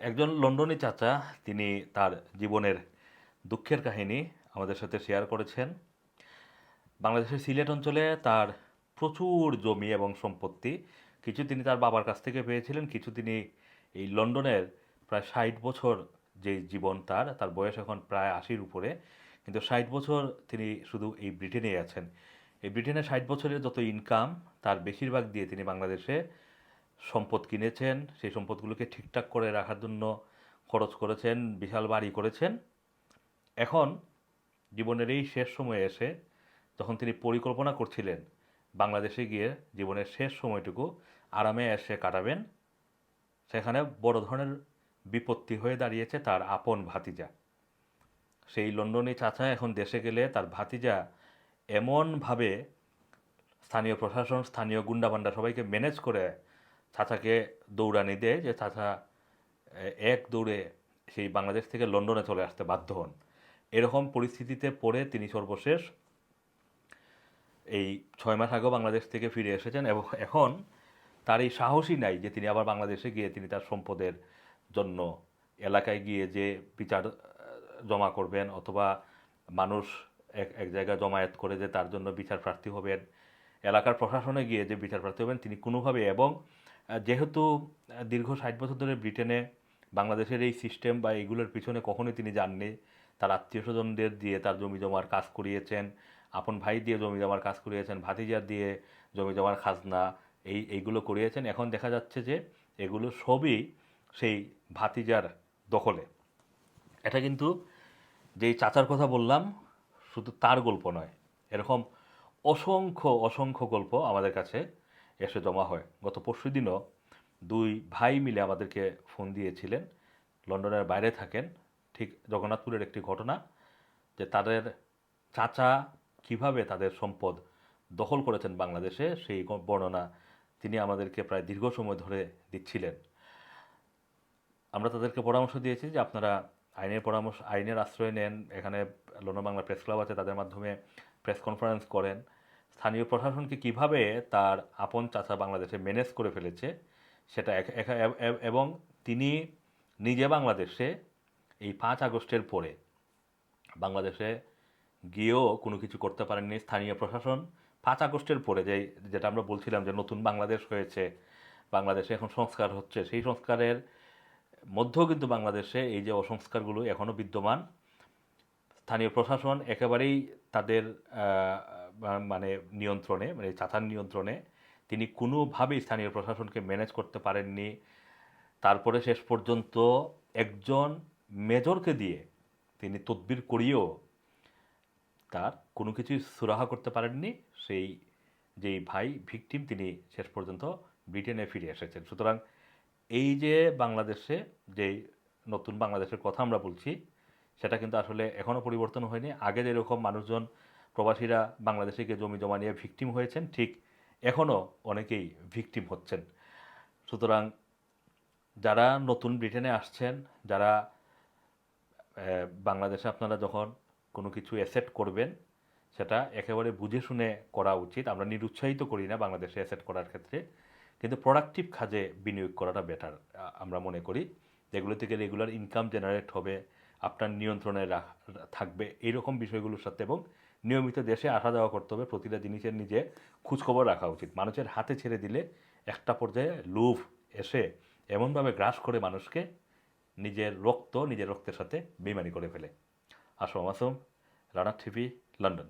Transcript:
একজন লন্ডনী চাচা, তিনি তার জীবনের দুঃখের কাহিনী আমাদের সাথে শেয়ার করেছেন। বাংলাদেশের সিলেট অঞ্চলে তার প্রচুর জমি এবং সম্পত্তি, কিছু তিনি তার বাবার কাছ থেকে পেয়েছিলেন, কিছু তিনি এই লন্ডনের প্রায় ষাট বছর যে জীবন তার তার বয়স এখন প্রায় আশির উপরে, কিন্তু ষাট বছর তিনি শুধু এই ব্রিটেনেই আছেন। এই ব্রিটেনে ষাট বছরের যত ইনকাম তার বেশিরভাগ দিয়ে তিনি বাংলাদেশে সম্পদ কিনেছেন, সেই সম্পদগুলোকে ঠিকঠাক করে রাখার জন্য খরচ করেছেন, বিশাল বাড়ি করেছেন। এখন জীবনের এই শেষ সময়ে এসে যখন তিনি পরিকল্পনা করছিলেন বাংলাদেশে গিয়ে জীবনের শেষ সময়টুকু আরামে এসে কাটাবেন, সেখানে বড় ধরনের বিপত্তি হয়ে দাঁড়িয়েছে তার আপন ভাতিজা। সেই লন্ডনী চাচা এখন দেশে গেলে তার ভাতিজা এমনভাবে স্থানীয় প্রশাসন, স্থানীয় গুন্ডাবান্ডা সবাইকে ম্যানেজ করে চাচাকে দৌড়ানি দেয় যে এ- এক দৌড়ে সেই বাংলাদেশ থেকে লন্ডনে চলে আসতে বাধ্য হন। এরকম পরিস্থিতিতে পড়ে তিনি সর্বশেষ এই ছয় মাস আগেও বাংলাদেশ থেকে ফিরে এসেছেন এবং এখন তার এই সাহসই নাই যে তিনি আবার বাংলাদেশে গিয়ে তিনি তার সম্পদের জন্য এলাকায় গিয়ে যে বিচার জমা করবেন অথবা মানুষ এক এক জায়গায় জমায়েত করে যে তার জন্য বিচার প্রার্থী হবেন, এলাকার প্রশাসনে গিয়ে যে বিচার প্রার্থী হবেন, তিনি কোনোভাবে এবং যেহেতু দীর্ঘ ষাট বছর ধরে ব্রিটেনে বাংলাদেশের এই সিস্টেম বা এইগুলোর পিছনে কখনোই তিনি যাননি। তার আত্মীয় স্বজনদের দিয়ে তার জমি জমার কাজ করিয়েছেন, আপন ভাই দিয়ে জমি জমার কাজ করিয়েছেন, ভাতিজার দিয়ে জমি জমার খাজনা, এই, এইগুলো করিয়েছেন। এখন দেখা যাচ্ছে যে এগুলো সবই সেই ভাতিজার দখলে। এটা কিন্তু যেই চাচার কথা বললাম, শুধু তার গল্প নয়, এরকম অসংখ্য অসংখ্য গল্প আমাদের কাছে এসে জমা হয়। গত পরশু দিনও দুই ভাই মিলে আমাদেরকে ফোন দিয়েছিলেন। লন্ডনের বাইরে থাকেন। ঠিক জগন্নাথপুরের একটি ঘটনা যে তাদের চাচা কীভাবে তাদের সম্পদ দখল করেছেন বাংলাদেশে, সেই বর্ণনা তিনি আমাদেরকে প্রায় দীর্ঘ সময় ধরে দিচ্ছিলেন। আমরা তাদেরকে পরামর্শ দিয়েছি যে আপনারা আইনের পরামর্শ আইনের আশ্রয় নেন। এখানে লন্ডন বাংলা প্রেস ক্লাব আছে, তাদের মাধ্যমে প্রেস কনফারেন্স করেন। স্থানীয় প্রশাসনকে কীভাবে তার আপন চাচা বাংলাদেশে ম্যানেজ করে ফেলেছে, সেটা এবং তিনি নিজে বাংলাদেশে এই পাঁচ আগস্টের পরে বাংলাদেশে গিয়েও কোনো কিছু করতে পারেননি স্থানীয় প্রশাসন। পাঁচ আগস্টের পরে যে যেটা আমরা বলছিলাম যে নতুন বাংলাদেশ হয়েছে, বাংলাদেশে এখন সংস্কার হচ্ছে, সেই সংস্কারের মধ্যেও কিন্তু বাংলাদেশে এই যে অসংস্কারগুলো এখনও বিদ্যমান। স্থানীয় প্রশাসন একেবারেই তাদের মানে নিয়ন্ত্রণে মানে চাচার নিয়ন্ত্রণে তিনি কোনোভাবেই স্থানীয় প্রশাসনকে ম্যানেজ করতে পারেননি। তারপরে শেষ পর্যন্ত একজন মেজরকে দিয়ে তিনি তদবির করিয়েও তার কোনো কিছুই সুরাহা করতে পারেননি। সেই যেই ভাই ভিকটিম তিনি শেষ পর্যন্ত ব্রিটেনে ফিরে এসেছেন। সুতরাং এই যে বাংলাদেশে যেই নতুন বাংলাদেশের কথা আমরা বলছি, সেটা কিন্তু আসলে এখনও পরিবর্তন হয়নি। আগে যেরকম মানুষজন প্রবাসীরা বাংলাদেশে গিয়ে জমি জমা নিয়ে ভিকটিম হয়েছেন, ঠিক এখনও অনেকেই ভিকটিম হচ্ছেন। সুতরাং যারা নতুন ব্রিটেনে আসছেন, যারা বাংলাদেশে আপনারা যখন কোনো কিছু অ্যাসেট করবেন, সেটা একেবারে বুঝে শুনে করা উচিত। আমরা নিরুৎসাহিত করি না বাংলাদেশে অ্যাসেট করার ক্ষেত্রে, কিন্তু প্রোডাক্টিভ কাজে বিনিয়োগ করাটা বেটার আমরা মনে করি। যেগুলো থেকে রেগুলার ইনকাম জেনারেট হবে, আপনার নিয়ন্ত্রণে রাখ- থাকবে এইরকম বিষয়গুলোর সাথে এবং নিয়মিত দেশে আসা যাওয়া করতে হবে। প্রতিটা জিনিসের নিজে খোঁজখবর রাখা উচিত। মানুষের হাতে ছেড়ে দিলে একটা পর্যায়ে লোভ এসে এমনভাবে গ্রাস করে মানুষকে নিজের রক্ত, নিজের রক্তের সাথে বেমানি করে ফেলে। Assam Assam Rana TV, London.